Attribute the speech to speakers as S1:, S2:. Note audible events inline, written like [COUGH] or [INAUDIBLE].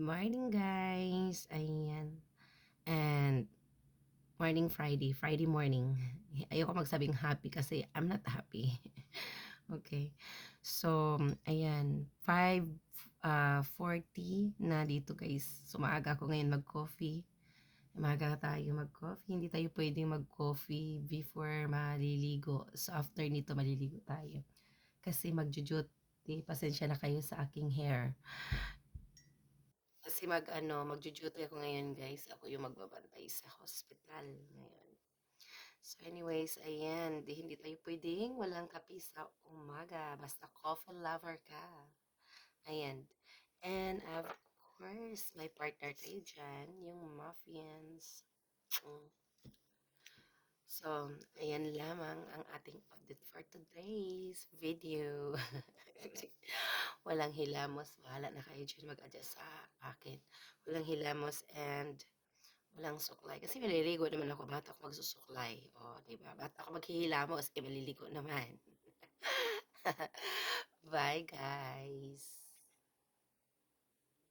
S1: morning guys! Ayan. And morning Friday, Friday morning. [LAUGHS] Ayoko magsabing happy kasi I'm not happy. [LAUGHS] Okay. So, ayan, 5 ah, 40 na dito guys. So, maaga ako ngayon mag-coffee. Maaga tayo mag-coffee. Hindi tayo pwedeng mag-coffee before maliligo. So, after nito maliligo tayo. Kasi magju-duty. Pasensya na kayo sa aking hair. Kasi mag-ano, magju-duty ako ngayon guys. Ako yung magbabantay sa hospital ngayon. So anyways, ayan, di hindi tayo pwedeng walang kape sa umaga. Basta coffee lover ka. Ayan. And of course, may partner tayo dyan, yung muffins. Mm. So, ayan lamang ang ating update for today's video. [LAUGHS] Walang hilamos. Bahala na kayo dyan mag-adjust sa akin. Walang hilamos and walang suklay. Kasi maliligo naman ako. Bata ako magsusuklay. O, oh, diba? Bata ako maghihilamos. Eh, maliligo naman. [LAUGHS] Bye, guys.